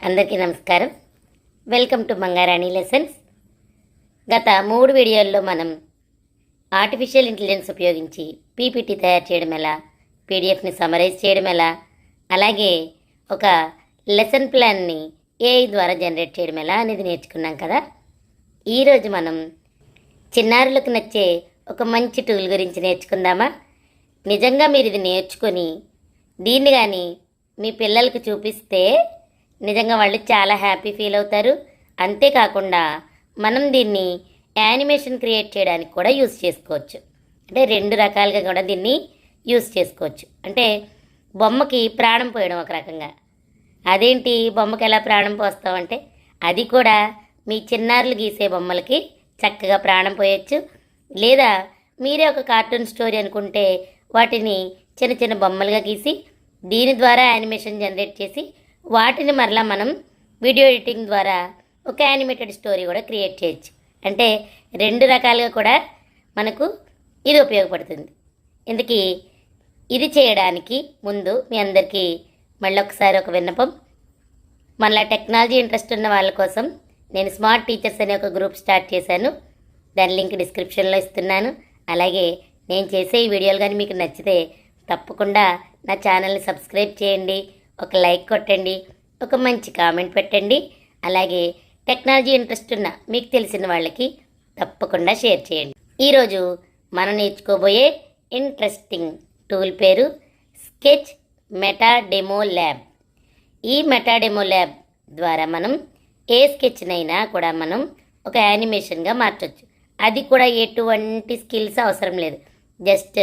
అందరికీ నమస్కారం. Welcome to మంగారాణి lessons గత మూడు వీడియోల్లో మనం ఆర్టిఫిషియల్ ఇంటెలిజెన్స్ ఉపయోగించి పీపీటీ తయారు చేయడం ఎలా పీడిఎఫ్ని సమరైజ్ చేయడం ఎలా అలాగే ఒక లెసన్ ప్లాన్ని ఏఐ ద్వారా జనరేట్ చేయడం ఎలా అనేది నేర్చుకున్నాం కదా. ఈరోజు మనం చిన్నారులకు నచ్చే ఒక మంచి టూల్ గురించి నేర్చుకుందామా? నిజంగా మీరు ఇది నేర్చుకొని దీన్ని కానీ మీ పిల్లలకు చూపిస్తే నిజంగా వాళ్ళు చాలా హ్యాపీ ఫీల్ అవుతారు. అంతేకాకుండా మనం దీన్ని యానిమేషన్ క్రియేట్ చేయడానికి కూడా యూస్ చేసుకోవచ్చు. అంటే రెండు రకాలుగా కూడా దీన్ని యూస్ చేసుకోవచ్చు. అంటే బొమ్మకి ప్రాణం పోయడం ఒక రకంగా. అదేంటి? బొమ్మకి ఎలా ప్రాణం పోస్తామంటే అది కూడా మీ చిన్నారులు గీసే బొమ్మలకి చక్కగా ప్రాణం పోయొచ్చు. లేదా మీరే ఒక కార్టూన్ స్టోరీ అనుకుంటే వాటిని చిన్న చిన్న బొమ్మలుగా గీసి దీని ద్వారా యానిమేషన్ జనరేట్ చేసి వాటిని మరలా మనం వీడియో ఎడిటింగ్ ద్వారా ఒక యానిమేటెడ్ స్టోరీ కూడా క్రియేట్ చేయొచ్చు. అంటే రెండు రకాలుగా కూడా మనకు ఇది ఉపయోగపడుతుంది. ఇందుకీ ఇది చేయడానికి ముందు మీ అందరికీ మళ్ళీ ఒకసారి ఒక విన్నపం. మళ్ళీ టెక్నాలజీ ఇంట్రెస్ట్ ఉన్న వాళ్ళ కోసం నేను స్మార్ట్ టీచర్స్ అనే ఒక గ్రూప్ స్టార్ట్ చేశాను. దాని లింక్ డిస్క్రిప్షన్లో ఇస్తున్నాను. అలాగే నేను చేసే ఈ వీడియోలు కానీ మీకు నచ్చితే తప్పకుండా నా ఛానల్ని సబ్స్క్రైబ్ చేయండి. ఒక లైక్ కొట్టండి ఒక మంచి కామెంట్ పెట్టండి. అలాగే టెక్నాలజీ ఇంట్రెస్ట్ ఉన్న మీకు తెలిసిన వాళ్ళకి తప్పకుండా షేర్ చేయండి. ఈరోజు మనం నేర్చుకోబోయే ఇంట్రెస్టింగ్ టూల్ పేరు స్కెచ్ మెటా డెమో ల్యాబ్. ఈ మెటా డెమో ల్యాబ్ ద్వారా మనం ఏ స్కెచ్నైనా కూడా మనం ఒక యానిమేషన్గా మార్చవచ్చు అది కూడా ఎటువంటి స్కిల్స్ అవసరం లేదు. జస్ట్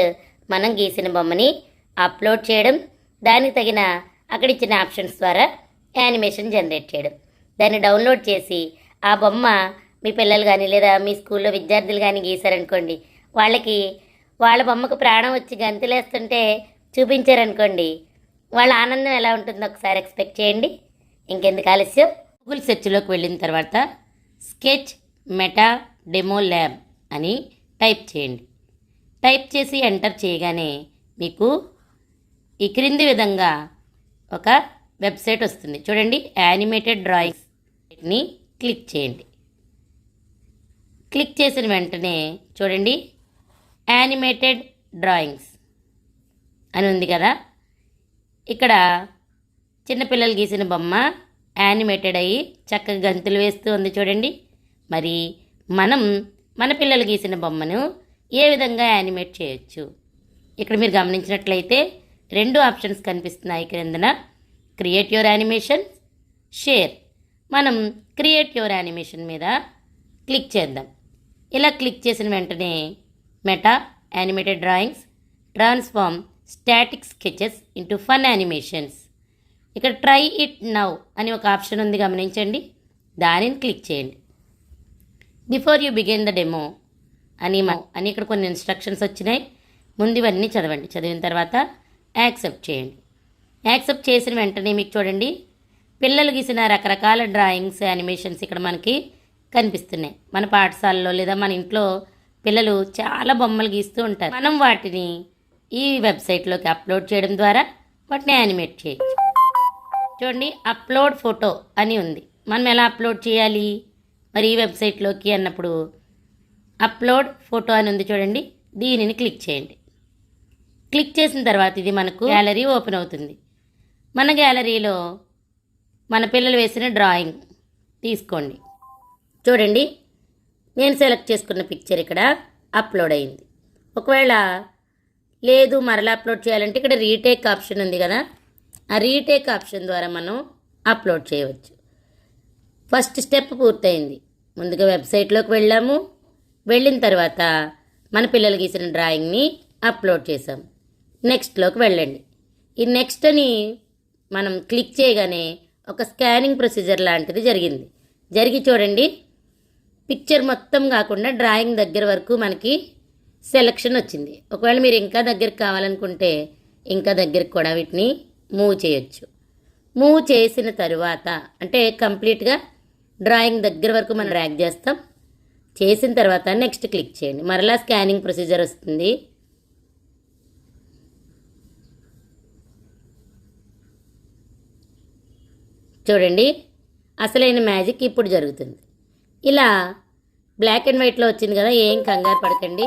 మనం గీసిన బొమ్మని అప్లోడ్ చేయడం దానికి తగిన అక్కడ ఇచ్చిన ఆప్షన్స్ ద్వారా యానిమేషన్ జనరేట్ చేయడం. దాన్ని డౌన్లోడ్ చేసి ఆ బొమ్మ మీ పిల్లలు కానీ లేదా మీ స్కూల్లో విద్యార్థులు కానీ గీశారనుకోండి వాళ్ళకి వాళ్ళ బొమ్మకు ప్రాణం వచ్చి గంతులేస్తుంటే చూపించారనుకోండి వాళ్ళ ఆనందం ఎలా ఉంటుందో ఒకసారి ఎక్స్పెక్ట్ చేయండి. ఇంకెందుకు ఆలస్యం? గూగుల్ సెర్చ్లోకి వెళ్ళిన తర్వాత స్కెచ్ మెటా డెమో ల్యాబ్ అని టైప్ చేయండి. టైప్ చేసి ఎంటర్ చేయగానే మీకు ఈ క్రింది విధంగా ఒక వెబ్సైట్ వస్తుంది. చూడండి యానిమేటెడ్ డ్రాయింగ్స్ని క్లిక్ చేయండి. క్లిక్ చేసిన వెంటనే చూడండి యానిమేటెడ్ డ్రాయింగ్స్ అని ఉంది కదా. ఇక్కడ చిన్నపిల్లలు గీసిన బొమ్మ యానిమేటెడ్ అయ్యి చక్కగా గంతులు వేస్తూ ఉంది చూడండి. మరి మనం మన పిల్లలు గీసిన బొమ్మను ఏ విధంగా యానిమేట్ చేయొచ్చు? ఇక్కడ మీరు గమనించినట్లయితే రెండు ఆప్షన్స్ కనిపిస్తున్నాయి క్రిందన. క్రియేట్ యువర్ యానిమేషన్ షేర్ మనం క్రియేట్ యువర్ యానిమేషన్ మీద క్లిక్ చేద్దాం. ఇలా క్లిక్ చేసిన వెంటనే Meta animated drawings transform static sketches into fun animations ఇక్కడ ట్రై ఇట్ నౌ అని ఒక ఆప్షన్ ఉంది గమనించండి. దానిని క్లిక్ చేయండి. Before you begin the demo అని అని ఇక్కడ కొన్ని ఇన్స్ట్రక్షన్స్ వచ్చినాయి. ముందు ఇవన్నీ చదవండి. చదివిన తర్వాత యాక్సెప్ట్ చేయండి. యాక్సెప్ట్ చేసిన వెంటనే మీకు చూడండి పిల్లలు గీసిన రకరకాల డ్రాయింగ్స్ యానిమేషన్స్ ఇక్కడ మనకి కనిపిస్తున్నాయి. మన పాఠశాలలో లేదా మన ఇంట్లో పిల్లలు చాలా బొమ్మలు గీస్తూ ఉంటారు. మనం వాటిని ఈ వెబ్సైట్లోకి అప్లోడ్ చేయడం ద్వారా వాటిని యానిమేట్ చేయొచ్చు. చూడండి అప్లోడ్ ఫోటో అని ఉంది. మనం ఎలా అప్లోడ్ చేయాలి? మరి ఈ వెబ్సైట్లోకి అన్నప్పుడు అప్లోడ్ ఫోటో అని ఉంది చూడండి దీనిని క్లిక్ చేయండి. క్లిక్ చేసిన తర్వాత ఇది మనకు గ్యాలరీ ఓపెన్ అవుతుంది. మన గ్యాలరీలో మన పిల్లలు వేసిన డ్రాయింగ్ తీసుకోండి. చూడండి నేను సెలెక్ట్ చేసుకున్న పిక్చర్ ఇక్కడ అప్లోడ్ అయింది. ఒకవేళ లేదు మరలా అప్లోడ్ చేయాలంటే ఇక్కడ రీటేక్ ఆప్షన్ ఉంది కదా. ఆ రీటేక్ ఆప్షన్ ద్వారా మనం అప్లోడ్ చేయవచ్చు. ఫస్ట్ స్టెప్ పూర్తయింది. ముందుగా వెబ్సైట్లోకి వెళ్ళాము. వెళ్ళిన తర్వాత మన పిల్లలు గీసిన డ్రాయింగ్ని అప్లోడ్ చేసాము నెక్స్ట్లోకి వెళ్ళండి. ఈ నెక్స్ట్ అని మనం క్లిక్ చేయగానే ఒక స్కానింగ్ ప్రొసీజర్ లాంటిది జరిగింది. జరిగి చూడండి. పిక్చర్ మొత్తం కాకుండా డ్రాయింగ్ దగ్గర వరకు మనకి సెలక్షన్ వచ్చింది. ఒకవేళ మీరు ఇంకా దగ్గరికి కావాలనుకుంటే ఇంకా దగ్గరికి కూడా వీటిని మూవ్ చేయొచ్చు. మూవ్ చేసిన తరువాత అంటే కంప్లీట్గా డ్రాయింగ్ దగ్గర వరకు మనం ర్యాక్ చేస్తాం. చేసిన తర్వాత నెక్స్ట్ క్లిక్ చేయండి. మరలా స్కానింగ్ ప్రొసీజర్ వస్తుంది. చూడండి అసలైన మ్యాజిక్ ఇప్పుడు జరుగుతుంది. ఇలా బ్లాక్ అండ్ వైట్లో వచ్చింది కదా ఏం కంగారు పడకండి.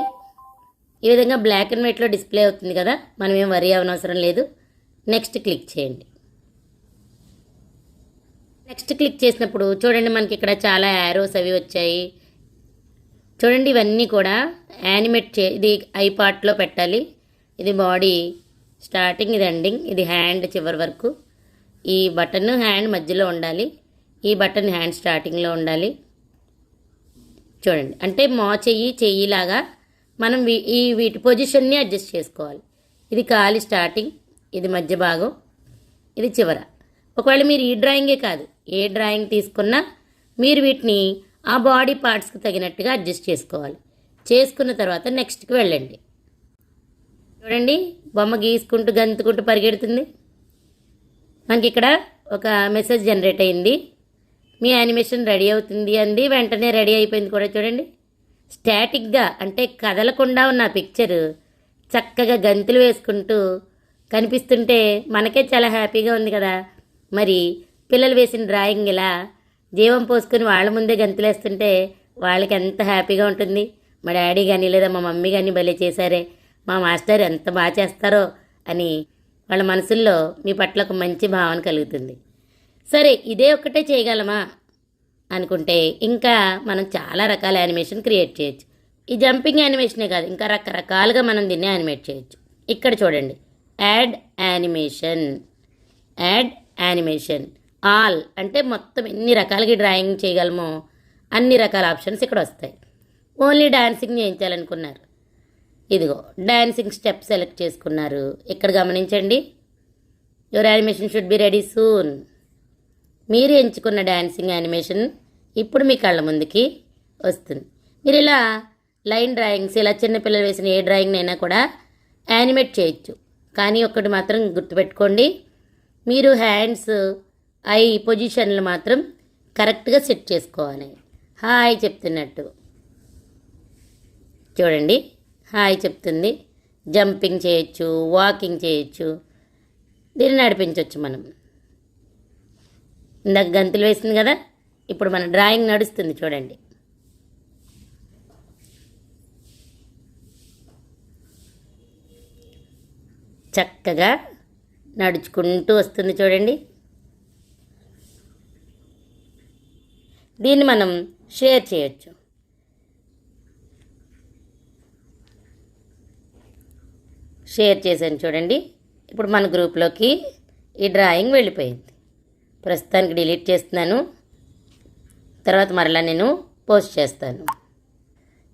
ఈ విధంగా బ్లాక్ అండ్ వైట్లో డిస్ప్లే అవుతుంది కదా మనం ఏం వరి అవనవసరం లేదు. నెక్స్ట్ క్లిక్ చేయండి. నెక్స్ట్ క్లిక్ చేసినప్పుడు చూడండి మనకి ఇక్కడ చాలా యారోస్ అవి వచ్చాయి. చూడండి ఇవన్నీ కూడా యానిమేట్ చే ఇది ఐ పార్ట్లో పెట్టాలి. ఇది బాడీ స్టార్టింగ్ ఇది ఎండింగ్ ఇది హ్యాండ్ చివరి వరకు. ఈ బటన్ హ్యాండ్ మధ్యలో ఉండాలి. ఈ బటన్ హ్యాండ్ స్టార్టింగ్లో ఉండాలి. చూడండి. అంటే మో చెయ్యి చెయ్యిలాగా మనం ఈ వీటి పొజిషన్ని అడ్జస్ట్ చేసుకోవాలి. ఇది కాలి స్టార్టింగ్ ఇది మధ్య భాగం ఇది చివర. ఒకవేళ మీరు ఈ డ్రాయింగే కాదు ఏ డ్రాయింగ్ తీసుకున్నా మీరు వీటిని ఆ బాడీ పార్ట్స్కి తగినట్టుగా అడ్జస్ట్ చేసుకోవాలి. చేసుకున్న తర్వాత నెక్స్ట్కి వెళ్ళండి. చూడండి. బొమ్మ గీసుకుంటూ గంతుకుంటూ పరిగెడుతుంది. మనకి ఇక్కడ ఒక మెసేజ్ జనరేట్ అయింది. మీ యానిమేషన్ రెడీ అవుతుంది అంది. వెంటనే రెడీ అయిపోయింది కూడా చూడండి. స్టాటిక్గా అంటే కదలకుండా ఉన్న పిక్చర్ చక్కగా గంతులు వేసుకుంటూ కనిపిస్తుంటే మనకే చాలా హ్యాపీగా ఉంది కదా. మరి పిల్లలు వేసిన డ్రాయింగ్ ఇలా జీవం పోసుకుని వాళ్ళ ముందే గంతులేస్తుంటే వాళ్ళకి ఎంత హ్యాపీగా ఉంటుంది. మా డాడీ కానీ లేదా మా మమ్మీ కానీ భలే చేశారే. మా మాస్టర్ ఎంత బాగా చేస్తారో అని వాళ్ళ మనసుల్లో మీ పట్ల ఒక మంచి భావన కలుగుతుంది. సరే ఇదే ఒక్కటే చేయగలమా? అనుకుంటే ఇంకా మనం చాలా రకాల యానిమేషన్ క్రియేట్ చేయొచ్చు. ఈ జంపింగ్ యానిమేషనే కాదు ఇంకా రకరకాలుగా మనం దీన్ని యానిమేట్ చేయొచ్చు. ఇక్కడ చూడండి. Add animation. Add animation. All అంటే మొత్తం ఎన్ని రకాలకి డ్రాయింగ్ చేయగలమో అన్ని రకాల ఆప్షన్స్ ఇక్కడ వస్తాయి. ఓన్లీ డాన్సింగ్ చేయించాలనుకున్నారు. ఇదిగో డ్యాన్సింగ్ స్టెప్ సెలెక్ట్ చేసుకున్నారు. ఇక్కడ గమనించండి. Your animation should be ready soon మీరు ఎంచుకున్న డ్యాన్సింగ్ యానిమేషన్ ఇప్పుడు మీ కళ్ళ ముందుకి వస్తుంది. మీరు ఇలా లైన్ డ్రాయింగ్స్ ఇలా చిన్నపిల్లలు వేసిన ఏ డ్రాయింగ్ అయినా కూడా యానిమేట్ చేయొచ్చు. కానీ ఒకటి మాత్రం గుర్తుపెట్టుకోండి. మీరు హ్యాండ్స్ ఐ పొజిషన్లు మాత్రం కరెక్ట్గా సెట్ చేసుకోవాలి. హాయ్ చెప్తున్నట్టు. చూడండి. హాయ్ చెప్తుంది. జంపింగ్ చేయొచ్చు వాకింగ్ చేయొచ్చు దీన్ని నడిపించవచ్చు మనం. ఇందాక గంతులు వేసింది కదా ఇప్పుడు మన డ్రాయింగ్ నడుస్తుంది చూడండి. చక్కగా నడుచుకుంటూ వస్తుంది చూడండి. దీన్ని మనం షేర్ చేయొచ్చు. షేర్ చేశాను చూడండి. ఇప్పుడు మన గ్రూప్లోకి ఈ డ్రాయింగ్ వెళ్ళిపోయింది. ప్రస్తుతానికి డిలీట్ చేస్తున్నాను. తర్వాత మరలా నేను పోస్ట్ చేస్తాను.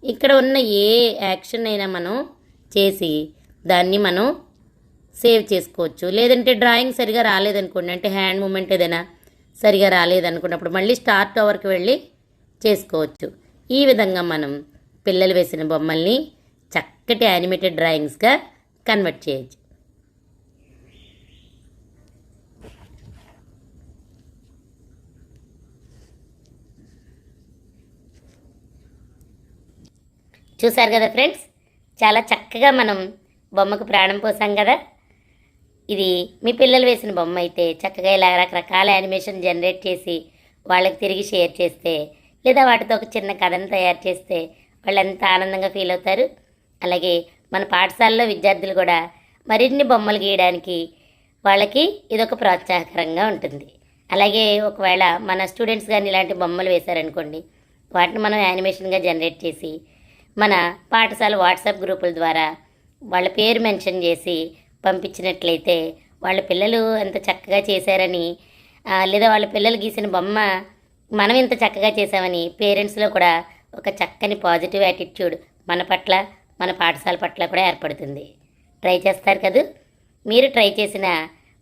ఇక్కడ ఉన్న ఏ యాక్షన్ అయినా మనం చేసి దాన్ని మనం సేవ్ చేసుకోవచ్చు. లేదంటే డ్రాయింగ్ సరిగా రాలేదనుకోండి అంటే హ్యాండ్ మూమెంట్ ఏదైనా సరిగా రాలేదనుకున్నప్పుడు మళ్ళీ స్టార్ట్ అవర్కి వెళ్ళి చేసుకోవచ్చు. ఈ విధంగా మనం పిల్లలు వేసిన బొమ్మల్ని చక్కటి యానిమేటెడ్ డ్రాయింగ్స్గా కన్వర్ట్ చేయొచ్చు. చూసారు కదా ఫ్రెండ్స్? చాలా చక్కగా మనం బొమ్మకు ప్రాణం పోసాం కదా? ఇది మీ పిల్లలు వేసిన బొమ్మ అయితే చక్కగా ఇలా రకరకాల యానిమేషన్ జనరేట్ చేసి వాళ్ళకి తిరిగి షేర్ చేస్తే లేదా వాటితో ఒక చిన్న కథను తయారు చేస్తే వాళ్ళు ఎంత ఆనందంగా ఫీల్ అవుతారు? అలాగే మన పాఠశాలలో విద్యార్థులు కూడా మరిన్ని బొమ్మలు గీయడానికి వాళ్ళకి ఇదొక ప్రోత్సాహకరంగా ఉంటుంది. అలాగే ఒకవేళ మన స్టూడెంట్స్ కానీ ఇలాంటి బొమ్మలు వేశారనుకోండి వాటిని మనం యానిమేషన్గా జనరేట్ చేసి మన పాఠశాల వాట్సాప్ గ్రూపుల ద్వారా వాళ్ళ పేరు మెన్షన్ చేసి పంపించినట్లయితే వాళ్ళ పిల్లలు ఎంత చక్కగా చేశారని లేదా వాళ్ళ పిల్లలు గీసిన బొమ్మ మనం ఇంత చక్కగా చేసామని పేరెంట్స్లో కూడా ఒక చక్కని పాజిటివ్ యాటిట్యూడ్ మన పట్ల మన పాఠశాల పట్ల కూడా ఏర్పడుతుంది. ట్రై చేస్తారు కదూ? మీరు ట్రై చేసిన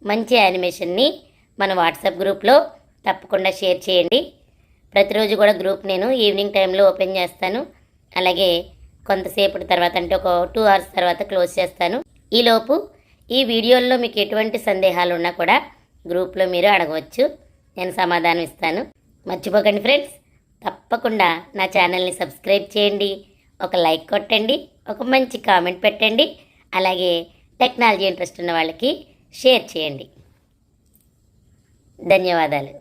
మంచి యానిమేషన్ని మన వాట్సాప్ గ్రూప్లో తప్పకుండా షేర్ చేయండి. ప్రతిరోజు కూడా గ్రూప్ నేను ఈవినింగ్ టైంలో ఓపెన్ చేస్తాను. అలాగే కొంతసేపటి తర్వాత అంటే ఒక టూ అవర్స్ తర్వాత క్లోజ్ చేస్తాను. ఈలోపు ఈ వీడియోల్లో మీకు ఎటువంటి సందేహాలు ఉన్నా కూడా గ్రూప్లో మీరు అడగవచ్చు. నేను సమాధానం ఇస్తాను. మర్చిపోకండి ఫ్రెండ్స్ తప్పకుండా నా ఛానల్ని సబ్స్క్రైబ్ చేయండి. ఒక లైక్ కొట్టండి. ఒక మంచి కామెంట్ పెట్టండి. అలాగే టెక్నాలజీ ఇంట్రెస్ట్ ఉన్న వాళ్ళకి షేర్ చేయండి. ధన్యవాదాలు.